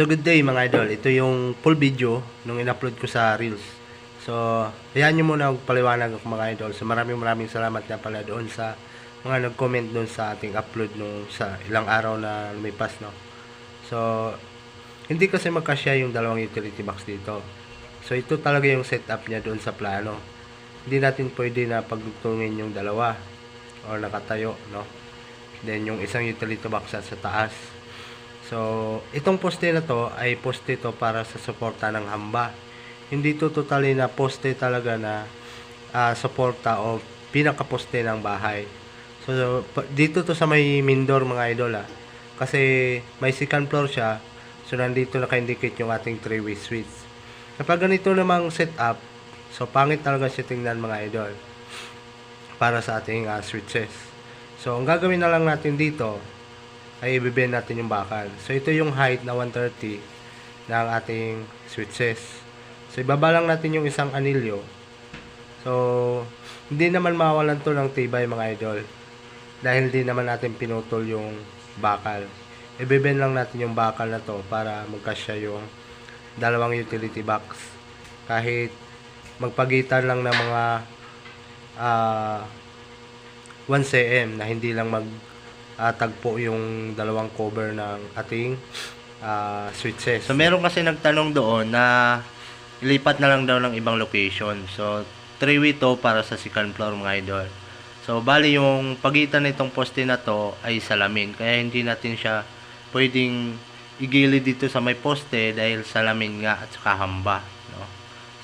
So good day mga idol. Ito yung full video nung in-upload ko sa Reels. So, hayaan nyo muna paliwanag ako mga idol. So maraming maraming salamat na pala doon sa mga nag-comment doon sa ating upload nung sa ilang araw na lumipas no. So, hindi kasi magkasya yung dalawang utility box dito. So ito talaga yung setup niya doon sa plano. Hindi natin pwede na pagdugtungin yung dalawa or nakatayo no. Then yung isang utility box sa taas. So, itong poste na to ay poste to para sa suporta ng hamba. Hindi to totally na poste talaga na ah, suporta o pinakaposte ng bahay. So, dito to sa may Mindor mga idol ah. Kasi may second floor siya. So, nandito naka-indicate yung ating three-way switch. Kapag ganito namang setup, so pangit talaga siya tingnan mga idol para sa ating ah, switches. So, ang gagawin na lang natin dito ay ibibend natin yung bakal. So, ito yung height na 130 ng ating switches. So, ibaba lang natin yung isang anilyo. So, hindi naman mawalan to ng tibay mga idol. Dahil hindi naman natin pinutol yung bakal. Ibibend lang natin yung bakal na to para magkasya yung dalawang utility box. Kahit magpagitan lang ng mga ah 1 cm na hindi lang mag ah, tagpo yung dalawang cover ng ating ah, switches. So meron kasi nagtanong doon na ilipat na lang daw ng ibang location. So 3-way to para sa second floor mga idol. So bali yung pagitan nitong poste na to ay salamin kaya hindi natin siya pwedeng igilid dito sa may poste dahil salamin nga at saka hamba. No?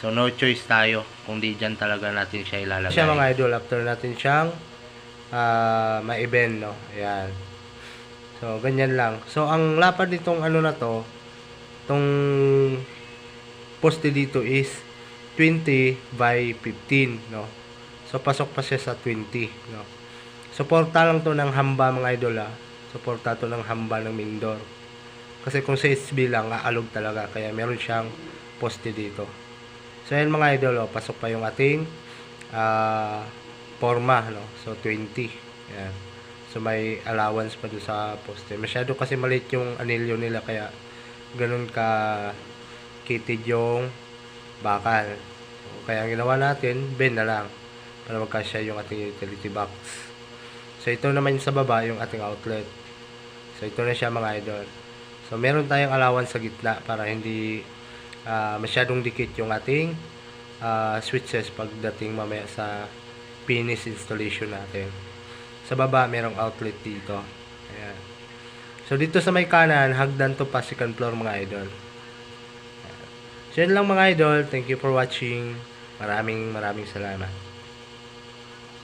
So no choice tayo kung di dyan talaga natin siya ilalagay. Siya mga idol after natin siyang ah ma-event no. Ayan. So ganyan lang. So ang lapad nitong ano na to, tong poste dito is 20 by 15 no. So pasok pa siya sa 20 no. Suporta lang to ng hamba mga idol ah. Suporta to ng hamba ng Mindor. Kasi kung sa SB lang, aalog talaga. Kaya meron siyang poste dito. So, yan mga idol, oh, pasok pa yung ating ah, forma, no? So, 20. Yan. So, may allowance pa doon sa poste. Masyado kasi maliit yung anilyo nila, kaya ganun ka kitid yung bakal. So, kaya ang ginawa natin, bend na lang para magkasya yung ating utility box. So, ito naman sa baba, yung ating outlet. So, ito na siya mga idol. So, meron tayong allowance sa gitna para hindi ah, masyadong dikit yung ating ah, switches pagdating mamaya sa finish installation natin. Sa baba, merong outlet dito. Ayan. So, dito sa may kanan, hagdan to pa second floor mga idol. Ayan. So, yun lang mga idol. Thank you for watching. Maraming maraming salamat.